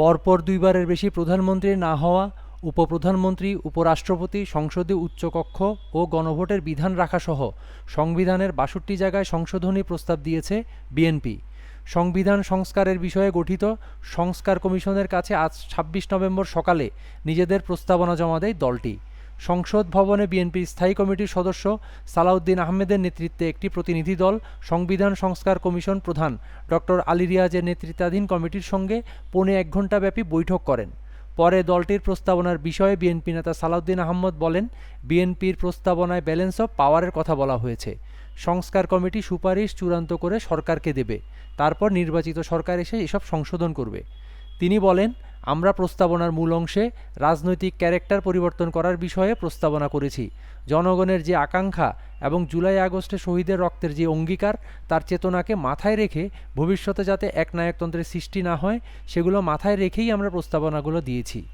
পরপর দুইবারের বেশি প্রধানমন্ত্রী না হওয়া, উপপ্রধানমন্ত্রী, উপরাষ্ট্রপতি সংসদে উচ্চকক্ষ ও গণভোটের বিধান রাখাসহ সংবিধানের বাষট্টি জায়গায় সংশোধনী প্রস্তাব দিয়েছে বিএনপি। সংবিধান সংস্কারের বিষয়ে গঠিত সংস্কার কমিশনের কাছে আজ ছাব্বিশ নভেম্বর সকালে নিজেদের প্রস্তাবনা জমা দেয় দলটি। সংসদ ভবনে বিএনপির স্থায়ী কমিটির সদস্য সালাউদ্দিন আহমেদের নেতৃত্বে একটি প্রতিনিধি দল, সংবিধান সংস্কার কমিশন প্রধান ডক্টর আলী রিয়াজের নেতৃত্বাধীন কমিটির সঙ্গে পৌনে এক ঘণ্টাব্যাপী বৈঠক করেন। পরে দলটির প্রস্তাবনার বিষয়ে বিএনপি নেতা সালাউদ্দিন আহমদ বলেন, বিএনপির প্রস্তাবনায় ব্যালেন্স অফ পাওয়ারের কথা বলা হয়েছে। সংস্কার কমিটি সুপারিশ চূড়ান্ত করে সরকারকে দেবে। তারপর নির্বাচিত সরকার এসে এসব সংশোধন করবে। তিনি বলেন আমরা প্রস্তাবনার মূল অংশে রাজনৈতিক ক্যারেক্টার পরিবর্তন করার বিষয়ে প্রস্তাবনা করেছি। জনগণের যে আকাঙ্ক্ষা এবং জুলাই আগস্টে শহীদের রক্তের যে অঙ্গীকার, তার চেতনাকে মাথায় রেখে ভবিষ্যতে যাতে একনায়কতন্ত্রের সৃষ্টি না হয়, সেগুলো মাথায় রেখেই আমরা প্রস্তাবনাগুলো দিয়েছি।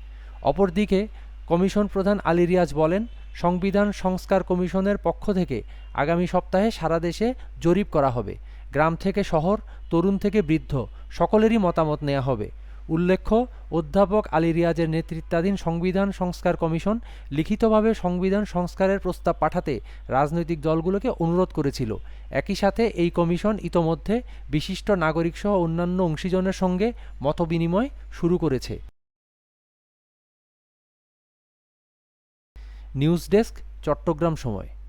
অপরদিকে, কমিশন প্রধান আলী রিয়াজ বলেন, সংবিধান সংস্কার কমিশনের পক্ষ থেকে আগামী সপ্তাহে সারা দেশে জরিপ করা হবে। গ্রাম থেকে শহর, তরুণ থেকে বৃদ্ধ, সকলেরই মতামত নেওয়া হবে। উল্লেখ্য, অধ্যাপক আলী রিয়াজের নেতৃত্বাধীন সংবিধান সংস্কার কমিশন লিখিতভাবে সংবিধান সংস্কারের প্রস্তাব পাঠাতে রাজনৈতিক দলগুলোকে অনুরোধ করেছিল। একই সাথে এই কমিশন ইতোমধ্যে বিশিষ্ট নাগরিকসহ অন্যান্য অংশীজনের সঙ্গে মতবিনিময় শুরু করেছে। নিউজ ডেস্ক, চট্টগ্রাম সময়।